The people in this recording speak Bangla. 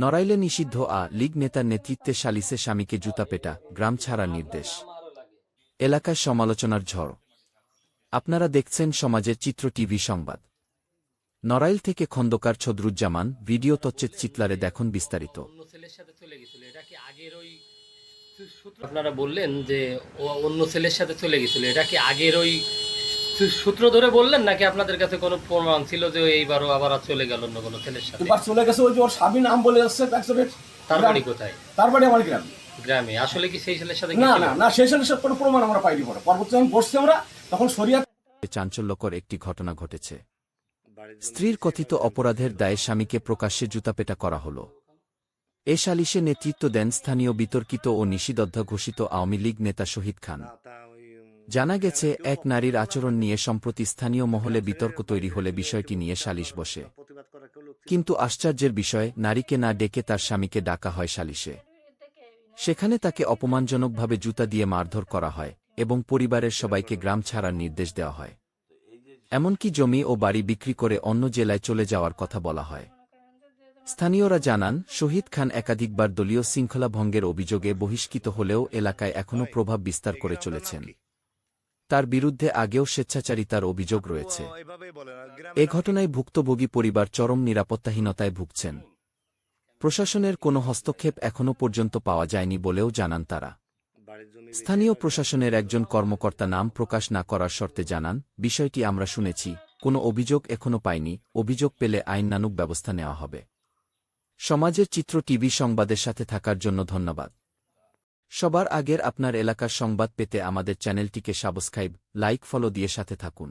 নড়াইলে নিষিদ্ধ আ লীগ নেতার নেতৃত্বে সালিসে স্বামীকে জুতা পেটা, গ্রাম ছাড়ার নির্দেশ। এলাকায় সমালোচনার ঝড়। আপনারা দেখছেন সমাজের চিত্র টিভি সংবাদ। নড়াইল থেকে খন্দকার ছদরুজ্জামান, ভিডিও তচ্চেত চিতলারে দেখুন বিস্তারিত। আপনারা বললেন যে অন্য ছেলের সাথে চলে গেছিল। এটা কি আগের ওই সূত্র ধরে বললেন নাকি আপনাদের কাছে কোনো প্রমাণ ছিল যে এইবারও আবার আর চলে গেল অন্য কোনো ছেলের সাথে? এবার চলে গেছে ওই যে ওর স্বামী নাম বলে যাচ্ছে অ্যাক্সিডেন্ট তার বাড়ি কোথায়? তার বাড়ি আমার গ্রামে। গ্রামে। আসলে কি সেই ছেলের সাথে না না না সেই সব কোনো প্রমাণ আমরা পাইনি পরে। পরবর্তী যখন বসছি আমরা তখন সরিয়া চাঞ্চল্যকর একটি ঘটনা ঘটেছে। স্ত্রীর কথিত অপরাধের দায়ে স্বামীকে প্রকাশ্যে জুতাপেটা করা হল। এ সালিশে নেতৃত্ব দেন স্থানীয় বিতর্কিত ও নিষিদ্ধ ঘোষিত আওয়ামী লীগ নেতা শহীদ খান। জানা গেছে, এক নারীর আচরণ নিয়ে সম্প্রতি স্থানীয় মহলে বিতর্ক তৈরি হলে বিষয়টি নিয়ে সালিশ বসে। কিন্তু আশ্চর্যের বিষয়, নারীকে না ডেকে তার স্বামীকে ডাকা হয় সালিশে। সেখানে তাকে অপমানজনকভাবে জুতা দিয়ে মারধর করা হয় এবং পরিবারের সবাইকে গ্রাম ছাড়ার নির্দেশ দেওয়া হয়। এমনকি জমি ও বাড়ি বিক্রি করে অন্য জেলায় চলে যাওয়ার কথা বলা হয়। স্থানীয়রা জানান, শহীদ খান একাধিকবার দলীয় শৃঙ্খলা ভঙ্গের অভিযোগে বহিষ্কৃত হলেও এলাকায় এখনও প্রভাব বিস্তার করে চলেছেন। তার বিরুদ্ধে আগেও স্বেচ্ছাচারিতার অভিযোগ রয়েছে। এ ঘটনায় ভুক্তভোগী পরিবার চরম নিরাপত্তাহীনতায় ভুগছেন। প্রশাসনের কোনো হস্তক্ষেপ এখনও পর্যন্ত পাওয়া যায়নি বলেও জানান তারা। স্থানীয় প্রশাসনের একজন কর্মকর্তা নাম প্রকাশ না করার শর্তে জানান বিষয়টি আমরা শুনেছি কোনো অভিযোগ এখনও পাইনি অভিযোগ পেলে আইনানুগ ব্যবস্থা নেওয়া হবে। সমাজের চিত্র টিভি সংবাদের সাথে থাকার জন্য ধন্যবাদ। সবার আগের আপনার এলাকার সংবাদ পেতে আমাদের চ্যানেলটিকে সাবস্ক্রাইব লাইক ফলো দিয়ে সাথে থাকুন।